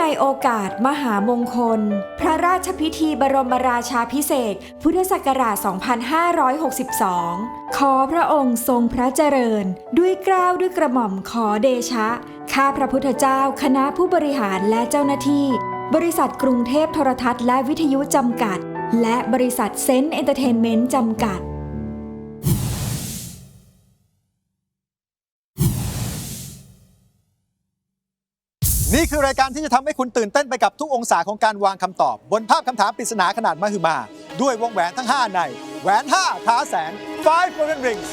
ในโอกาสมหามงคล พระราชพิธีบรมราชาพิเศษ พุทธศักราช 2562 ขอพระองค์ทรงพระเจริญ ด้วยกล้าวด้วยกระหม่อมขอเดชะ ข้าพระพุทธเจ้าคณะผู้บริหารและเจ้าหน้าที่ บริษัทกรุงเทพโทรทัศน์และวิทยุจำกัด และบริษัทเซนต์เอนเตอร์เทนเมนต์จำกัด คือรายการที่จะทำให้คุณตื่นเต้นไปกับทุกองศาของการวางคำตอบ บนภาพคำถามปริศนาขนาดมหึมา ด้วยวงแหวนทั้ง 5 ใน แหวน 5 ท้าแสน5 golden rings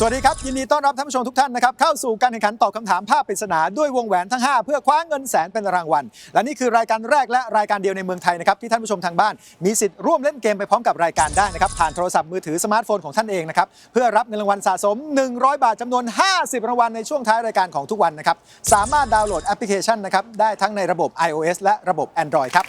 สวัสดีครับ ยินดีต้อนรับท่านผู้ชมทุกท่านนะครับเข้าสู่การแข่งขันตอบคำถามภาพปริศนาด้วยวงแหวนทั้ง 5 เพื่อคว้าเงินแสนเป็นรางวัล และนี่คือรายการแรกและรายการเดียวในเมืองไทยนะครับที่ท่านผู้ชมทางบ้าน มีสิทธิ์ร่วมเล่นเกมไปพร้อมกับรายการได้นะครับผ่านโทรศัพท์มือถือสมาร์ทโฟนของท่านเองนะครับเพื่อรับเงินรางวัลสะสม 100 บาทจำนวน 50 รางวัลในช่วงท้ายรายการของทุกวันนะครับสามารถดาวน์โหลดแอปพลิเคชันนะครับได้ทั้งในระบบ iOS และระบบ Android ครับ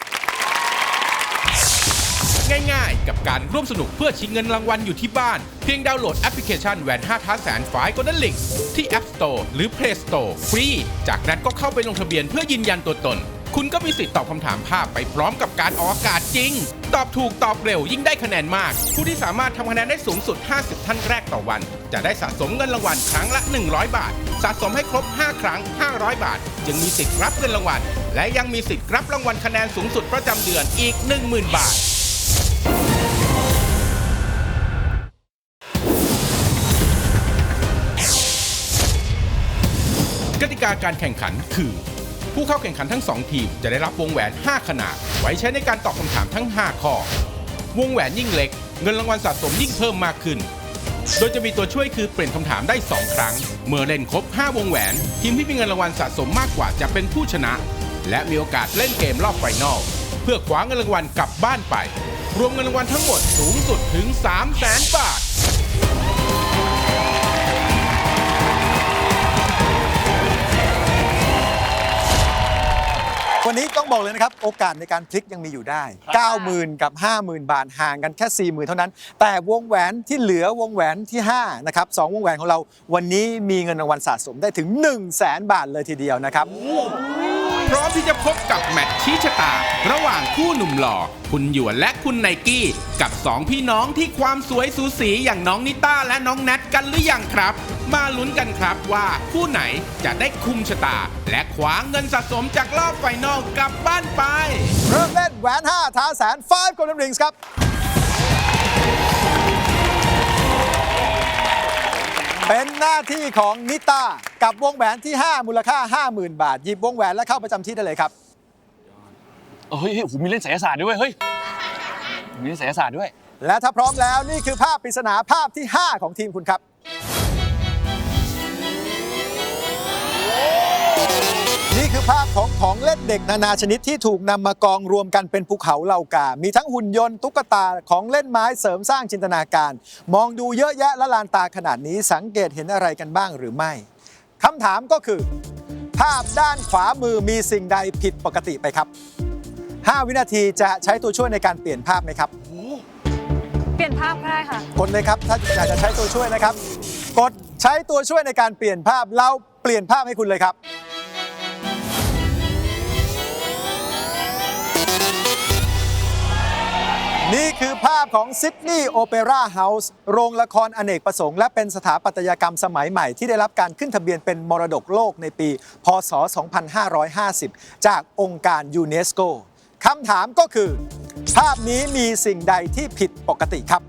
ง่ายๆ กับการร่วมสนุกเพื่อชิงเงินรางวัลอยู่ที่บ้าน เพียงดาวน์โหลดแอปพลิเคชันแหวน5ท้าแสนฝายก็นั่นลิงที่ App Store หรือ Play Store ฟรี จากนั้นก็เข้าไปลงทะเบียนเพื่อยืนยันตัวตน คุณก็มีสิทธิ์ตอบคำถามภาพไปพร้อมกับการออกอากาศจริง ตอบถูกตอบเร็วยิ่งได้คะแนนมาก ผู้ที่สามารถทำคะแนนได้สูงสุด 50 ท่านแรกต่อวัน จะได้สะสมเงินรางวัลครั้งละ 100 บาท สะสมให้ครบ 5 ครั้ง 500 บาท จึงมีสิทธิ์รับเงินรางวัล และยังมีสิทธิ์รับรางวัลคะแนนสูงสุดประจำเดือนอีก 10,000 บาท กาการแข่งขันคือ ผู้เข้าแข่งขันทั้ง 2 ทีมจะได้รับวงแหวน 5 ขนาด ไว้ใช้ในการตอบคำถามทั้ง 5 ข้อ วงแหวนยิ่งเล็ก เงินรางวัลสะสมยิ่งเพิ่มมากขึ้น โดยจะมีตัวช่วยคือเปลี่ยนคำถามได้ 2 ครั้ง เมื่อเล่นครบ 5 วงแหวน ทีมที่มีเงินรางวัลสะสมมากกว่าจะเป็นผู้ชนะ และมีโอกาสเล่นเกมรอบไฟนอลเพื่อคว้าเงินรางวัลกลับบ้านไป รวมเงินรางวัลทั้งหมดสูงสุดถึง 3 0 0แสนบาท วันนี้ต้องบอกเลยนะครับ โอกาสในการพลิกยังมีอยู่ได้ 90,000 กับ 50,000 บาทห่างกันแค่ 40,000 เท่านั้น แต่วงแหวนที่เหลือวงแหวนที่5นะครับสองวงแหวนของเราวันนี้มีเงินรางวัลสะสมได้ถึง 1 0 0 0 0แสนบาทเลยทีเดียวนะครับ พร้อมที่จะพบกับแมตช์ชี้ชะตา ระหว่างคู่หนุ่มหล่อ คุณหยวนและคุณไนกี้ กับสองพี่น้องที่ความสวยสูสีอย่างน้องนิต้าและน้องแนทกันหรือยังครับ มาลุ้นกันครับว่าคู่ไหนจะได้คุมชะตา และคว้าเงินสะสมจากรอบไฟนอลกลับบ้านไป เริ่มเล่นแหวน 5 ท้าแสน5 golden rings ครับ เป็นหน้าที่ของนิต้ากับวงแหวนที่ 5 มูลค่า 50,000 บาท หยิบวงแหวนและเข้าประจำที่ได้เลยครับเฮ้ยเฮ้ยโอ้โหมีเล่นไสยศาสตร์ด้วยเว้ยเฮ้ยมีเล่นไสยศาสตร์ด้วย และถ้าพร้อมแล้วนี่คือภาพปริศนาภาพที่ 5 ของทีมคุณครับ นี่คือภาพของของเล่นเด็กนานาชนิดที่ถูกนำมากองรวมกันเป็นภูเขาเหล่ากา มีทั้งหุ่นยนต์ตุ๊กตาของเล่นไม้เสริมสร้างจินตนาการ มองดูเยอะแยะและลานตาขนาดนี้สังเกตเห็นอะไรกันบ้างหรือไม่คำถามก็คือ ภาพด้านขวามือมีสิ่งใดผิดปกติไปครับ 5 วินาทีจะใช้ตัวช่วยในการเปลี่ยนภาพไหมครับ เปลี่ยนภาพก็ได้ค่ะกดเลยครับถ้าอยากจะใช้ตัวช่วยนะครับ กดใช้ตัวช่วยในการเปลี่ยนภาพเราเปลี่ยนภาพให้คุณเลยครับ นี่คือภาพของซิดนีย์โอเปร่าเฮาส์โรงละครอเนกประสงค์ และเป็นสถาปัตยกรรมสมัยใหม่ที่ได้รับการขึ้นทะเบียนเป็นมรดกโลกในปี พศ 2550 จากองค์การยูเนสโกคำถามก็คือ ภาพนี้มีสิ่งใดที่ผิดปกติครับ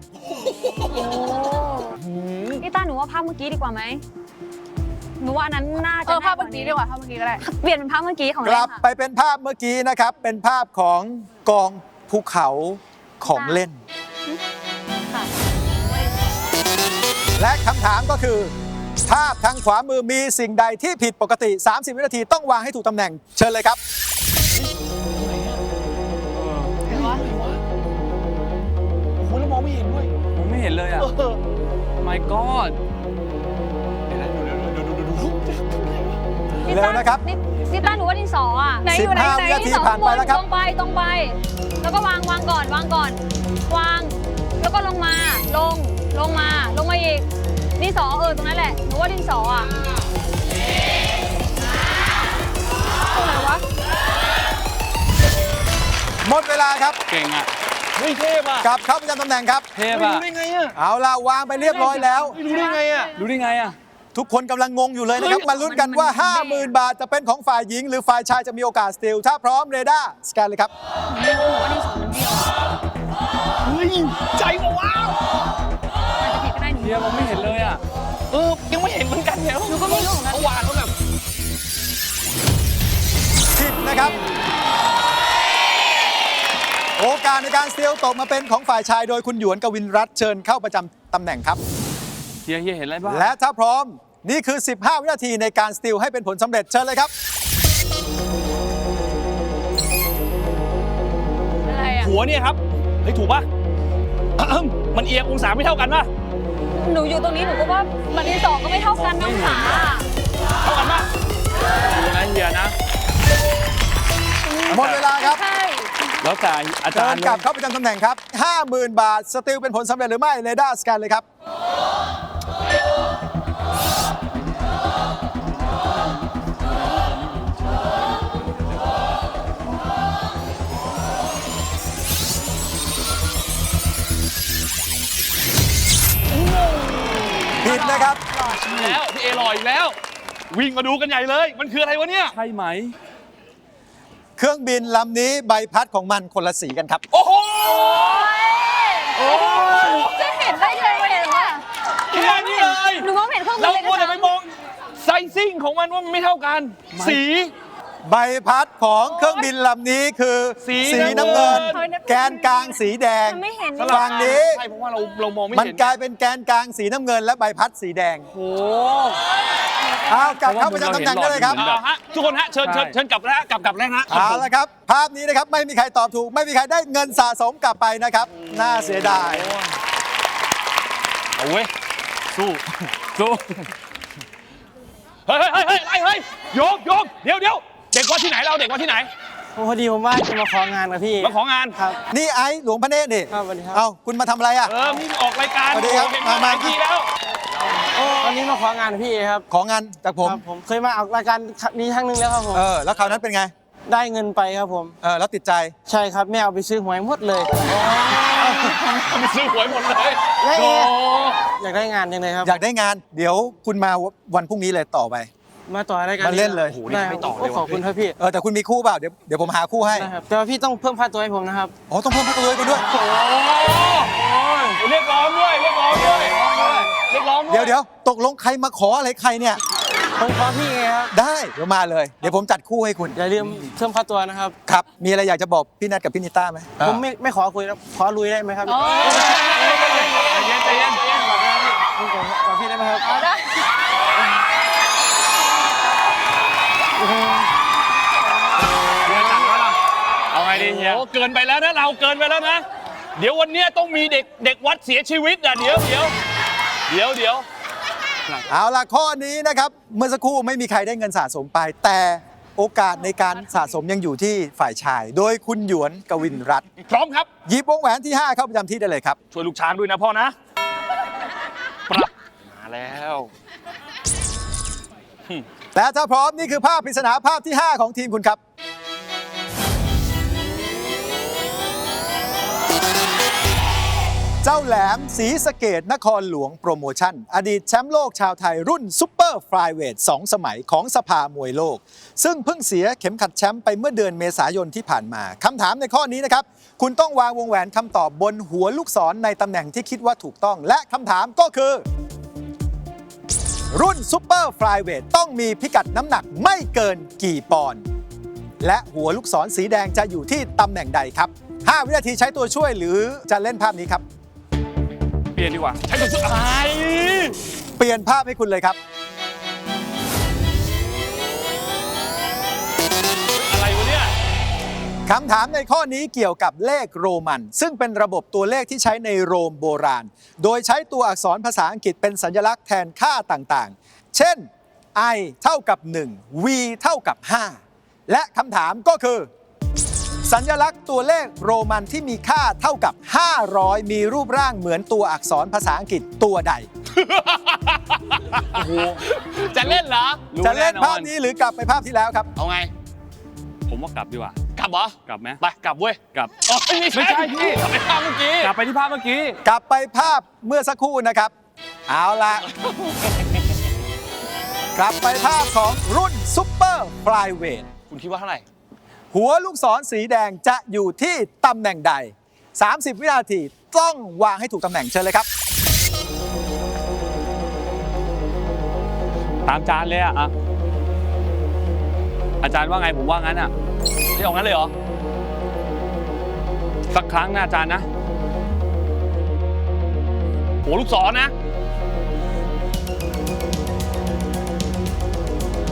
พี่ต้าหนูว่าภาพเมื่อกี้ดีกว่าไหมหนูว่าอันนั้นน่าเอจะอภาพเมื่อกี้ดีกว่าภาพเมื่อกี้ก็ได้ เปลี่ยนเป็นภาพเมื่อกี้ของกเล่นลับค่ะ ไปเป็นภาพเมื่อกี้นะครับ เป็นภาพของกองภูเขา ของเล่น ค่ะและคำถามก็คือ ภาพทางขวามือมีสิ่งใดที่ผิดปกติ 30 วินาทีต้องวางให้ถูกตำแหน่ง เชิญเลยครับเห็นวะโอ้โหแล้วมองไม่เห็นด้วยผมไม่เห็นเลยอะ my god เห็นแล้วดูดูดูดูดูดูพี่เร็วต้านะครับ นี่นี่ต้าหนูว่าดินสออะไหนอยู่ไหน15ไหนวินาทีดินสอผ่านไปแล้วครับ ตรงไปตรงไป แล้วก็วางวางก่อน วางก่อน วาง แล้วก็ลงมา ลง ลงมา ลงมาอีก ดินสอเออตรงนั้นแหละ หนูว่าดินสออะตรงไหนวะ หมดเวลาครับเก่งอะเฮ้ยเทพอะกลับเข้าประจำตำแหน่งครับ เทพอะรู้ได้ไงอะเอาล่ะวางไปเรียบร้อยแล้ว รู้ได้ไงอะรู้ได้ไงอะ ทุกคนกำลังงงอยู่เลยนะครับ มาลุ้นกันว่า 50,000 บาทจะเป็นของฝ่ายหญิง หรือฝ่ายชายจะมีโอกาสสติล ถ้าพร้อมเรดาร์สแกนเลยครับ เฮ้ย ใจบอกว้าวอาจจะผิดก็ได้หนูเฮียมองไม่เห็นเลยอะ เออ ยังไม่เห็นเหมือนกันเนี่ยหนูก็ไม่รู้เหมือนกัน เขาวางเขาแบบ ผิดนะครับ โอกาสในการสติลตกมาเป็นของฝ่ายชาย โดยคุณหยวนกวินรัตน์เชิญเข้าประจำตำแหน่งครับ เฮียเฮียเห็นอะไรบ้างและถ้าพร้อมนี่คือ 15 วินาทีในการสติลให้เป็นผลสำเร็จเชิญเลยครับ อะไรอะ หัวเนี่ยครับเฮ้ยถูกปะมันเอียงองศาไม่เท่ากันปะหนูอยู่ตรงนี้หนูก็ว่ามันดินสอก็ไม่เท่ากันน้องขาเท่ากันปะดูนะเฮียนะ หมดเวลาครับใช่แล้วแต่อาเชิจารญย์กลับเข้าประจำตำแหน่งครับ 50,000 บาท สติลเป็นผลสำเร็จหรือไม่เรดาร์สแกนเลยครับผิ นะครับ แล้วพี่เอลอยอีกแล้ว วิ่งมาดูกันใหญ่เลย มันคืออะไรวะเนี่ย ใช่ไหม เครื่องบินลำนี้ใบพัดของมันคนละสีกันครับ โอ้โหจะเห็นได้เลยเห็นว่าแค่นี้เลยหนูมองเห็นเครื่องบินเราเลยควรด้จะวยไปซ้ำมองไซซิ่งของมันว่ามันไม่เท่ากัน สี ใบพัดของเครื่องบินลำนี้คือสีน้ำเงิน น้ำเงิน แกนกลางสีแดงมันไม่เห็นสลับฝั่งนี้ ใช่เพราะว่าเราเรามองไม่มันเห็นกลายเป็นแกนกลางสีน้ำเงิน และใบพัดสีแดงโอ้เอากลับเข้าประจำตำแหน่งได้เลยครับเอาฮะทุกคนฮะเชิญเชิญเชิญกลับแล้วฮะกลับกลับแล้วฮะเอาละครับ ภาพนี้นะครับไม่มีใครตอบถูก ไม่มีใครได้เงินสะสมกลับไปนะครับ น่าเสียดาย เอาเว้ยสู้สู้เฮ้ยเฮ้ยเฮ้ยเฮ้ยเฮ้ยโยกโยกเดี๋ยวเดี๋ยวเด็กวัดที่ไหนเราเด็กวัดที่ไหนพอดีผมว่าจะมาของานกับพี่ มาของาน ครับ นี่ไอ้หลวงพระเนตรนี่ครับสวัสดีครับ เอาคุณมาทำอะไรอะ เออมีออกรายการสวัสดีครับโอ้เห็นมาหลายทีแล้ว วันนี้มาของานกับพี่ครับของงานจากผม ครับผมเคยมาออกรายการนี้ครั้งหนึงแล้วครับผม เออ แล้วคราวนั้นเป็นไง ได้เงินไปครับผม เออ แล้วติดใจ ใช่ครับแม่เอาไปซื้อหวยหมดเลย ไปซื้อหวยหมดเลยเฮ้ยโอ้อยากได้งานยังไงครับ อยากได้งาน เดี๋ยวคุณมาวันพรุ่งนี้เลยต่อไป มาต่อรายการมาเล่นเลย โอ้โหได้ครับโอ้ขอบคุณครับพี่เออแต่คุณมีคู่เปล่าเดี๋ยวเดี๋ยวผมหาคู่ให้ได้ครับแต่ว่าพี่ต้องเพิ่มค่าตัวให้ผมนะครับ อ๋อต้องเพิ่มค่าตัวให้คุณด้วยโหเรียกร้องด้วยเรียกร้องด้วยเรียกร้องด้วยเดี๋ยวเดี๋ยวตกลงใครมาขออะไรใครเนี่ย ผมขอพี่ไงครับ ได้เดี๋ยวมาเลย เดี๋ยวผมจัดคู่ให้คุณ อย่าลืมเพิ่มค่าตัวนะครับ ครับ มีอะไรอยากจะบอกพี่นัทกับพี่นิต้าไหมผมไม่ไม่ขอคุยแล้วขอลุยได้ไหมครับ ใจเย็นใจเย็นใจเย็นผมขอขอพี่ได้ไหมครับเเอาไงดีเฮียโอ้เกินไปแล้วนะเราเกินไปแล้วนะ เดี๋ยววันเนี้ยต้องมีเด็กเด็กวัดเสียชีวิตอะเดี๋ยวเดี๋ยวเดี๋ยวเดี๋ยวเอาล่ะข้อนี้นะครับ เมื่อสักครู่ไม่มีใครได้เงินสะสมไป แต่โอกาสในการสะสมยังอยู่ที่ฝ่ายชาย โดยคุณหยวนกวินรัตน์พร้อมครับ หยิบวงแหวนที่ 5 เข้าประจำที่ได้เลยครับ ช่วยลูกช้างด้วยนะพ่อนะปรับมาแล้วและถ้าพร้อมนี่คือภาพปริศนาภาพที่ 5 ของทีมคุณครับ เจ้าแหลมสีสเกตนครหลวงโปรโมชั่น อดีตแชมป์โลกชาวไทยรุ่นซุปเปอร์ฟลายเวท2สมัยของสภามวยโลก ซึ่งเพิ่งเสียเข็มขัดแชมป์ไปเมื่อเดือนเมษายนที่ผ่านมาคำถามในข้อนี้นะครับ คุณต้องวางวงแหวนคำตอบบนหัวลูกศรในตำแหน่งที่คิดว่าถูกต้อง และคำถามก็คือ รุ่นซุปเปอร์ฟลายเวทต้องมีพิกัดน้ำหนักไม่เกินกี่ปอนด์และหัวลูกศรสีแดงจะอยู่ที่ตำแหน่งใดครับ 5 วินาทีใช้ตัวช่วยหรือจะเล่นภาพนี้ครับ ปลี่ยนดีกว่าใช้ตัวช่วยอะไรเปลี่ยนภาพให้คุณเลยครับ อะไรวะเนี่ย คำถามในข้อนี้เกี่ยวกับเลขโรมัน ซึ่งเป็นระบบตัวเลขที่ใช้ในโรมโบราณ โดยใช้ตัวอักษรภาษาอังกฤษเป็นสัญลักษณ์แทนค่าต่างๆ เช่น i เท่ากับ 1 v เท่ากับ 5 และคำถามก็คือ สัญลักษณ์ตัวเลขโรมันที่มีค่าเท่ากับ 500 มีรูปร่างเหมือนตัวอักษรภาษาอังกฤษตัวใด จะเล่นเหรอจะเล่นภาพนี้หรือกลับไปภาพที่แล้วครับ เอาไง ผมว่ากลับดีกว่า กลับเหรอ กลับไหมไปกลับเว้ย กลับอ๋อไม่ใช่ไม่ใช่พี่กลับไปภาพเมื่อกี้ กลับไปที่ภาพเมื่อกี้ กลับไปภาพเมื่อสักครู่นะครับ เอาละกลับไปภาพของรุ่นซุปเปอร์ฟลายเวทคุณคิดว่าเท่าไหร่ หัวลูกศรสีแดงจะอยู่ที่ตำแหน่งใด 30 วินาทีต้องวางให้ถูกตำแหน่งเชิญเลยครับ ตามจานเลยอะอะอาจารย์ว่าไงผมว่างั้นอะที่เอางั้นเลยเหรอ สักครั้งนะอาจารย์นะโหลูกศรนะ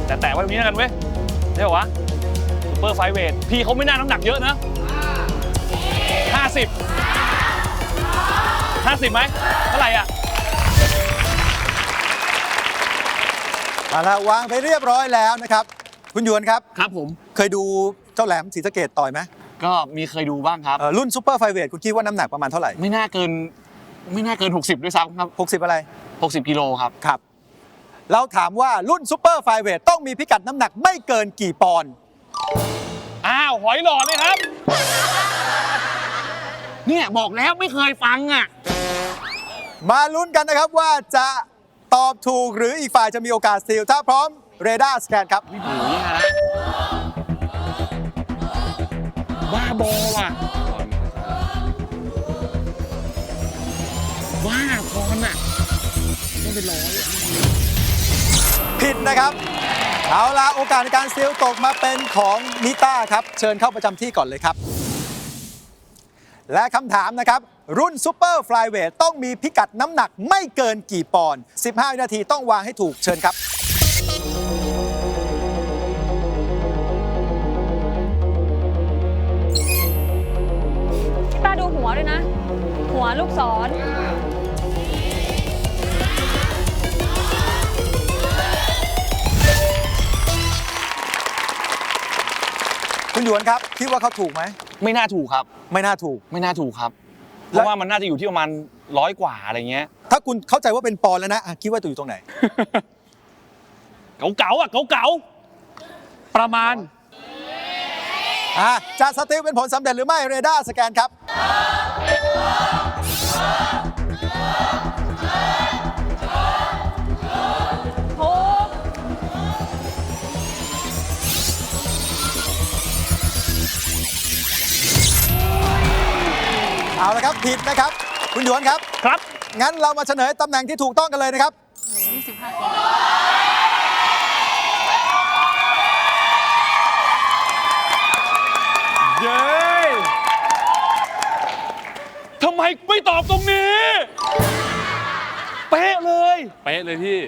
แต่แตะไว้ตรงนี้แล้วกันเว้ยได้ปะวะ เปอร์ไฟเวทพี่เขาไม่น่าน้ำหนักเยอะนะห้าสิบห้าสิบไหมเท่าไหร่อะเอาละวางไปเรียบร้อยแล้วนะครับ คุณหยวนครับ ครับผม เคยดูเจ้าแหลมศรีสะเกดต่อยไหมก็มีเคยดูบ้างครับ เอ่อรุ่นซูเปอร์ไฟเวทคุณคิดว่าน้ำหนักประมาณเท่าไหร่ ไม่น่าเกิน ไม่น่าเกิน 60 ด้วยซ้ำครับ 60 อะไร 60 กิโลครับ ครับ เราถามว่ารุ่นซูเปอร์ไฟเวทต้องมีพิกัดน้ำหนักไม่เกินกี่ปอนด์อ้าว หอยหลอดเลยครับ เนี่ยบอกแล้วไม่เคยฟังอะ มาลุ้นกันนะครับว่าจะตอบถูกหรืออีกฝ่ายจะมีโอกาสสติลถ้าพร้อมเรดาร์สแกนครับโอ้โหเนี่ยนะบ้าบอว่ะบ้าพรอะต้องเป็นร้อยอะผิดนะครับ เอาละโอกาสในการสติลตกมาเป็นของนิต้าครับ เชิญเข้าประจำที่ก่อนเลยครับ และคำถามนะครับ รุ่นซูเปอร์ฟลายเวทต้องมีพิกัดน้ำหนักไม่เกินกี่ปอนด์15 วินาทีต้องวางให้ถูกเชิญครับ พี่ตาดูหัวด้วยนะ หัวลูกศร คุณหยวนครับคิดว่าเขาถูกไหมไม่น่าถูกครับ ไม่น่าถูก ไม่น่าถูกครับ เพแล้วราะว่ามันน่าจะอยู่ที่ประมาณร้อยกว่าอะไรเงี้ย ถ้าคุณเข้าใจว่าเป็นปอนด์แล้วนะอะคิดว่าตัวอยู่ตรงไหน เก๋าๆอะเก๋าประมาณอะจะสติลเป็นผลสำเร็จหรือไม่เรดาร์สแกนครับ ละครับผิดนะครับ คุณหยวนครับๆครับ งั้นเรามาเฉลยตำแหน่งที่ถูกต้องกันเลยนะครับ เย้ทำไมไม่ตอบตรงนี้ เป๊ะเลย เป๊ะเลยพี่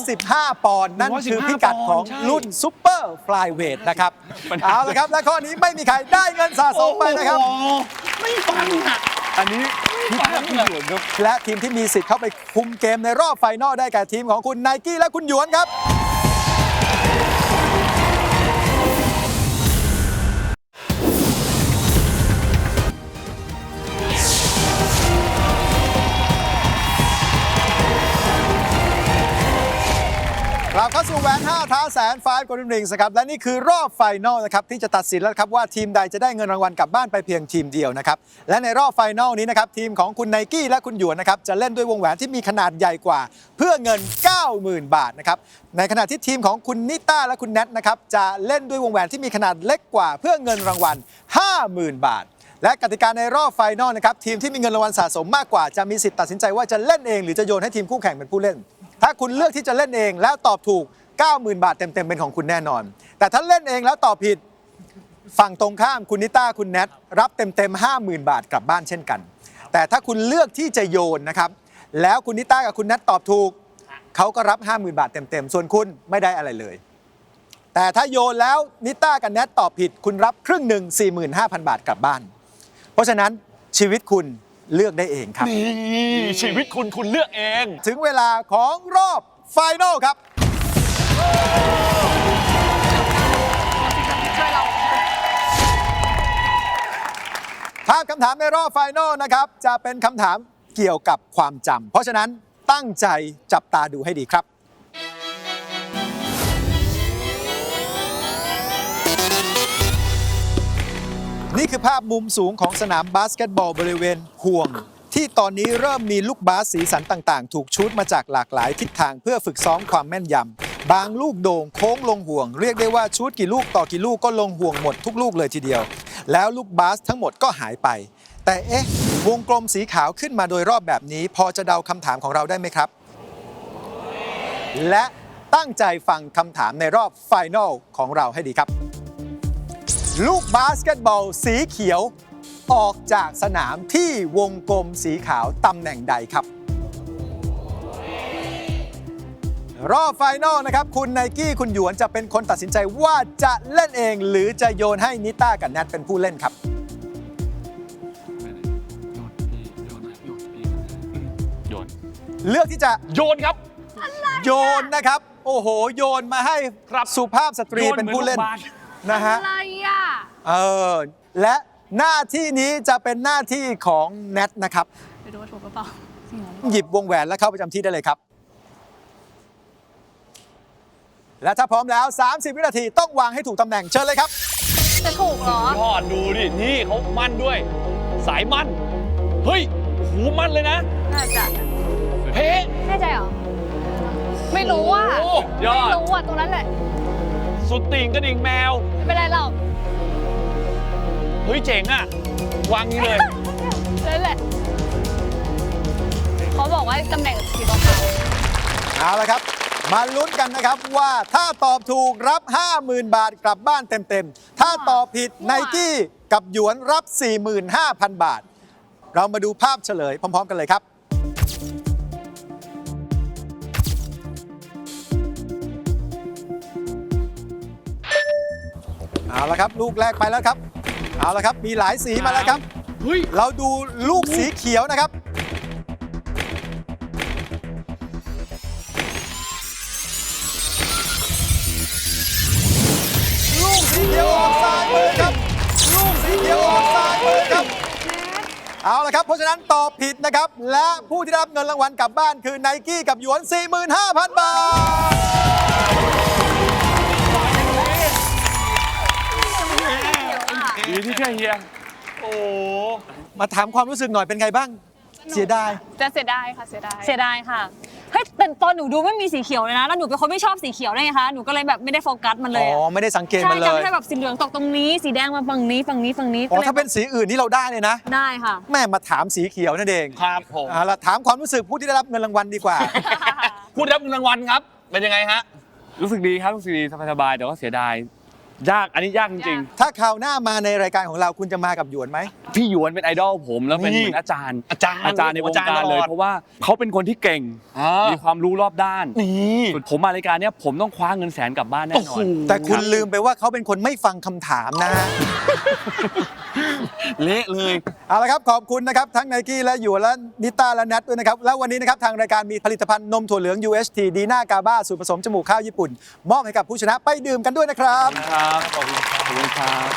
115 ปอนด์นั่นคือพิกัดของใช่ รุ่นซูเปอร์ฟลายเวทนะครับปัญหาเอาละครับ และข้อนี้ไม่มีใครได้เงินสะสมไปนะครับ โอ้โห ไม่ฟังอะ อันนี้ไม่ฟังอะและทีมที่มีสิทธิ์เข้าไปคุมเกมในรอบไฟนอลได้แก่ทีมของคุณไนกี้และคุณหยวนครับ กลับเข้าสู่แหวน5ท้าแสน5 Golden Rings นะครับและนี่คือรอบไฟนอลนะครับที่จะตัดสินแล้วครับว่าทีมใดจะได้เงินรางวัลกลับบ้านไปเพียงทีมเดียวนะครับและในรอบไฟนอลนี้นะครับทีมของคุณไนกี้และคุณหยวนนะครับจะเล่นด้วยวงแหวนที่มีขนาดใหญ่กว่า เพื่อเงิน 90,000 บาทนะครับในขณะที่ทีมของคุณนิต้าและคุณแนทนะครับจะเล่นด้วยวงแหวนที่มีขนาดเล็กกว่า เพื่อเงินรางวัล 50,000 บาทและกติกาในรอบไฟนอลนะครับทีมที่มีเงินรางวัลสะสมมากกว่าจะมีสิทธิ์ตัดสินใจว่าจะเล่นเอง หรือจะโยนให้ทีมคู่แข่งเป็นผู้เล่น ถ้าคุณเลือกที่จะเล่นเองแล้วตอบถูก 90,000 บาทเต็มๆเป็นของคุณแน่นอน แต่ถ้าเล่นเองแล้วตอบผิดฝั่งตรงข้ามคุณนิต้าคุณแนทรับเต็มๆ50,000 บาทกลับบ้านเช่นกัน แต่ถ้าคุณเลือกที่จะโยนนะครับ แล้วคุณนิต้ากับคุณแนทตอบถูกเขาก็รับ 50,000 บาทเต็มๆส่วนคุณไม่ได้อะไรเลย แต่ถ้าโยนแล้วนิต้ากับแนทตอบผิด คุณรับครึ่งหนึ่ง45,000 บาทกลับบ้าน เพราะฉะนั้นชีวิตคุณ เลือกได้เองครับ นี่ชีวิตคุณคุณเลือกเอง ถึงเวลาของรอบไฟนอลครับภาพคำถามในรอบไฟนอลนะครับ จะเป็นคำถามเกี่ยวกับความจำเพราะฉะนั้นตั้งใจจับตาดูให้ดีครับ นี่คือภาพมุมสูงของสนามบาสเกตบอลบริเวณห่วง ที่ตอนนี้เริ่มมีลูกบาสสีสันต่างๆ ถูกชูดมาจากหลากหลายทิศทางเพื่อฝึกซ้อมความแม่นยำบางลูกโด่งโค้งลงห่วง เรียกได้ว่าชูดกี่ลูกต่อกี่ลูกก็ลงห่วงหมดทุกลูกเลยทีเดียว แล้วลูกบาสทั้งหมดก็หายไป แต่เอ๊ะ วงกลมสีขาวขึ้นมาโดยรอบแบบนี้ พอจะเดาคำถามของเราได้ไหมครับ และตั้งใจฟังคำถามในรอบไฟนอลของเราให้ดีครับ ลูกบาสเกตบอลสีเขียว ออกจากสนามที่วงกลมสีขาวตำแหน่งใดครับ รอบไฟนอลนะครับ คุณไนกี้คุณหยวนจะเป็นคนตัดสินใจว่าจะเล่นเอง หรือจะโยนให้นิต้ากับแนทเป็นผู้เล่นครับ โยน เลือกที่จะโยนครับ โยนนะครับ โอ้โห โยนมาให้ครับ สุภาพสตรีเป็นผู้เล่น นะฮะ อะไรอะ เออ และหน้าที่นี้จะเป็นหน้าที่ของแนทนะครับ ไปดูว่าถูกหรือเปล่าจริงเหรอหยิบวงแหวนและเข้าประจำที่ได้เลยครับ และถ้าพร้อมแล้ว 30 วินาทีต้องวางให้ถูกตำแหน่งเชิญเลยครับ จะถูกเหรอ ยอดดูดิ นี่เขามั่นด้วย สายมั่น เฮ้ย หูมั่นเลยนะ น่าจะเฮ้แน่ใจเหรอ ไม่รู้อะโอ้ยอไม่ด รู้อะตรงนั้นแหละ สุดติ่งกระดิ่งแมว ไม่เป็นไรหรอกเฮ้ยเจ๋งอะวางนี้เลย นั่นแหละเขาบอกว่าตำแหน่งสีขาวเอาละครับ มาลุ้นกันนะครับว่าถ้าตอบถูกรับ 50,000 บาทกลับบ้านเต็มๆ ถ้าตอบผิดไนกี้กับหยวนรับ 45,000 บาท เรามาดูภาพเฉลยพร้อม ๆ กันเลยครับ เอาละครับ ลูกแรกไปแล้วครับ เอาละครับ มีหลายสีมาแล้วครับ เฮ้ยเราดูลูกสีเขียวนะครับ ลูกสีเขียวออกซ้ายมือครับ ลูกสีเขียวออกซ้ายมือครับ เอาละครับ เพราะฉะนั้นตอบผิดนะครับ และผู้ที่ได้รับเงินรางวัลกลับบ้านคือไนกี้กับหยวน 45,000 บาท ดีที่เชื่อเฮีย โอ้มาถามความรู้สึกหน่อยเป็นไงบ้าง เสียดายจะเสียดายค่ะเสียดายเสียดายค่ะเฮ้ยแต่ตอนหนูดูไม่มีสีเขียวเลยนะแล้วหนูเป็นคนไม่ชอบสีเขียวได้ไงคะหนูก็เลยแบบไม่ได้โฟกัสมันเลอ๋ยอไม่ได้สังเกตใช่มันเลจำยได้แบบสีเหลืองตกตรงนี้ สีแดงมาฝั่งนี้ฝั่งนี้ฝั่งนี้อ๋อก็ลยถ้าเป็นสีอื่นนี่เราได้เลยนะ ได้ค่ะ แม่มาถามสีเขียวนั่นเองครับผมเอาละถามความรู้สึกผู้ที่ได้รับเงินรางวัลดีกว่าผู้ได้รับเงินรางวัลครับ เป็นยังไงฮะ รู้สึกดีครับ รู้สึกดีสบายๆแต่ว่าเสียดาย ยากอันนี้ยากจริง ถ้าคราวหน้ามาในรายการของเราคุณจะมากับหยวนไหม ๆ พี่หยวนเป็นไอดอลผมแล้วเป็นนี่ เหมือนอาจารย์ อาจารย์อาจารย์ในวงอาจารย์การเลยตลอดเพราะว่าเขาเป็นคนที่เก่ง อ่ามีความรู้รอบด้าน นี่ส่วนผมมารายการเนี้ยผมต้องคว้าเงินแสนกลับบ้านแน่นอนแต่คุณลืมไปว่าเขาเป็นคนไม่ฟังคำถามนะฮะ เละเลย เอาละครับขอบคุณนะครับทั้งไนกี้และหยวนและนิต้าและแนทด้วยนะครับแล้ววันนี้นะครับทางรายการมีผลิตภัณฑ์นมถั่วเหลือง UHT ดีน่ากาบ้าสูตรผสมจมูกข้าวญี่ปุ่น มอบให้กับผู้ชนะไปดื่มกันด้วยนะครับ ครับขอบคุณครับขอบคุณครับ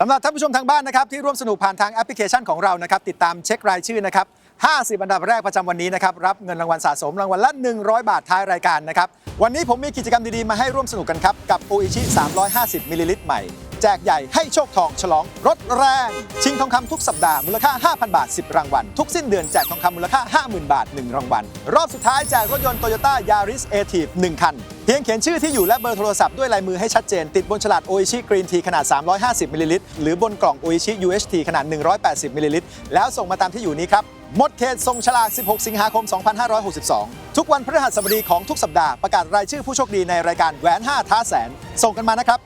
สำหรับท่านผู้ชมทางบ้านนะครับที่ร่วมสนุกผ่านทางแอปพลิเคชันของเรานะครับติดตามเช็ครายชื่อนะครับ 50 อันดับแรกประจำวันนี้นะครับรับเงินรางวัลสะสมรางวัลละ 100 บาทท้ายรายการนะครับวันนี้ผมมีกิจกรรมดีๆ มาให้ร่วมสนุกกันครับ กับโออิชิ 350 มิลลิลิตรใหม่ แจกใหญ่ให้โชคทองฉลองรถแรง ชิงทองคำทุกสัปดาห์มูลค่า 5,000 บาท 10 รางวัล ทุกสิ้นเดือนแจกทองคำมูลค่า 50,000 บาท 1 รางวัล รอบสุดท้ายแจกรถยนต์โตโยต้ายาริสเอทีฟ1คันเพียงเขียนชื่อที่อยู่และเบอร์โทรศัพท์ด้วยลายมือให้ชัดเจน ติดบนฉลากโออิชิกรีนทีขนาด 350มิลลิลิตรหรือบนกล่องโออิชิ UHT ขนาด 180มิลลิลิตรแล้วส่งมาตามที่อยู่นี้ครับหมดเขตส่งฉลาก 16 สิงหาคม 2562 ทุกวันพฤหัสบดีของทุกสัปดาห์ ประกาศรายชื่อผู้โชคดีในรายการแหวน 5 ท้าแสน ส่งกันมานะครับ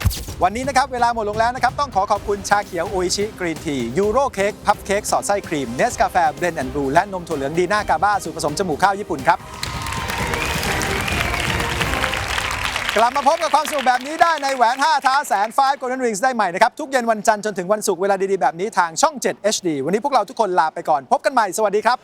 วันนี้นะครับ เวลาหมดลงแล้วนะครับ ต้องขอขอบคุณชาเขียวโออิชิ กรีนที ยูโรเค้ก พัฟเค้ก สอดไส้ครีม เนสกาแฟ เบรนแอนด์บลูและนมถั่วเหลืองดีน่ากาบ้า สูตรผสมจมูกข้าวญี่ปุ่นครับ กลับมาพบกับความสนุกแบบนี้ได้ในแหวน 5 ท้าแสนฟา Golden Rings ได้ใหม่นะครับ ทุกเย็นวันจันทร์จนถึงวันศุกร์เวลาดี ๆ แบบนี้ทางช่อง 7 HD วันนี้พวกเราทุกคนลาไปก่อนพบกันใหม่ สวัสดีครับ